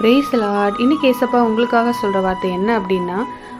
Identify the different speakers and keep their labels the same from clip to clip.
Speaker 1: Brace Lord இன்னைக்கு ஏசப்பா உங்களுக்காக சொல்கிற வார்த்தை என்ன அப்படின்னா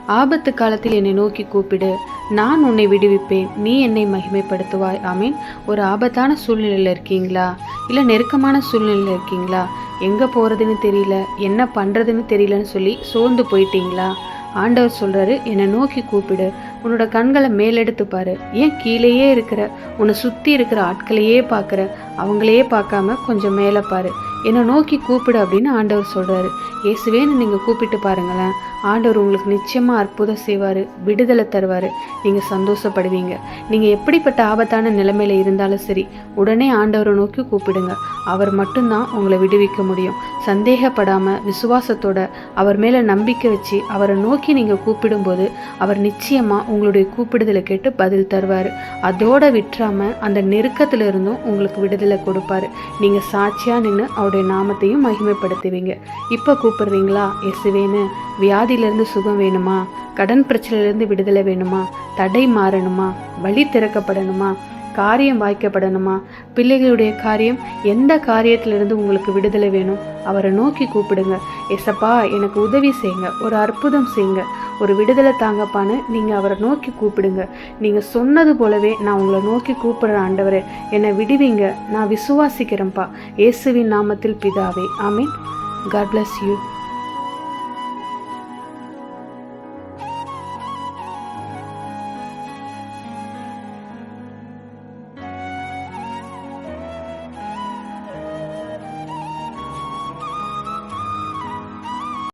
Speaker 1: ஆபத்து காலத்தில் என்னை நோக்கி கூப்பிடு. நான் உன்னை விடுவிப்பேன். நீ என்னை மகிமைப்படுத்துவாய். ஆமீன். ஒரு ஆபத்தான சூழ்நிலையில் இருக்கீங்களா? இல்லை நெருக்கமான சூழ்நிலையில் இருக்கீங்களா? எங்கே போகிறதுன்னு தெரியல. என்ன பண்ணுறதுன்னு தெரியலன்னு சொல்லி சோர்ந்து போயிட்டீங்களா? ஆண்டவர் சொல்கிறாரு என்னை நோக்கி கூப்பிடு. உன்னோட கண்களை மேலெடுத்து பாரு. ஏன் கீழேயே இருக்கிற உன்னை சுற்றி இருக்கிற ஆட்களையே பார்க்குற அவங்களையே பார்க்காம கொஞ்சம் மேலே பாரு. என்னை நோக்கி கூப்பிடு அப்படின்னு ஆண்டவர் சொல்கிறாரு இயேசுவேன்னு நீங்கள் கூப்பிட்டு பாருங்களேன். ஆண்டவர் உங்களுக்கு நிச்சயமாக அற்புதம் செய்வார் விடுதலை தருவார். நீங்கள் சந்தோஷப்படுவீங்க. நீங்கள் எப்படிப்பட்ட ஆபத்தான நிலைமையில் இருந்தாலும் சரி உடனே ஆண்டவரை நோக்கி கூப்பிடுங்க. அவர் மட்டும்தான் உங்களை விடுவிக்க முடியும். சந்தேகப்படாமல் விசுவாசத்தோட அவர் மேலே நம்பிக்கை வச்சு அவரை நோக்கி நீங்கள் கூப்பிடும்போது அவர் நிச்சயமாக உங்களுடைய கூப்பிடுதலை கேட்டு பதில் தருவார். அதோட விட்டுறாமல் அந்த நெருக்கத்திலிருந்தும் உங்களுக்கு விடுதலை கொடுப்பாரு. நீங்கள் சாட்சியாக நின்று அவருடைய நாமத்தையும் மகிமைப்படுத்துவீங்க. இப்போ கூப்பிடுறீங்களா? எசுவேன்னு வியாதியிலேருந்து சுகம் வேணுமா? கடன் பிரச்சனையிலேருந்து விடுதலை வேணுமா? தடை மாறணுமா? வழி திறக்கப்படணுமா? காரியம் வாய்க்கப்படணுமா? பிள்ளைகளுடைய காரியம் எந்த காரியத்திலிருந்து உங்களுக்கு விடுதலை வேணும்? அவரை நோக்கி கூப்பிடுங்க. எசப்பா எனக்கு உதவி செய்யுங்க. ஒரு அற்புதம் செய்யுங்க. ஒரு விடுதலை தாங்கப்பான்னு நீங்கள் அவரை நோக்கி கூப்பிடுங்க. நீங்கள் சொன்னது போலவே நான் உங்களை நோக்கி கூப்பிடுற ஆண்டவரே. என்னை விடுவீங்க. நான் விசுவாசிக்கிறேன்ப்பா. இயேசுவின் நாமத்தில் பிதாவே. ஆமீன். God bless you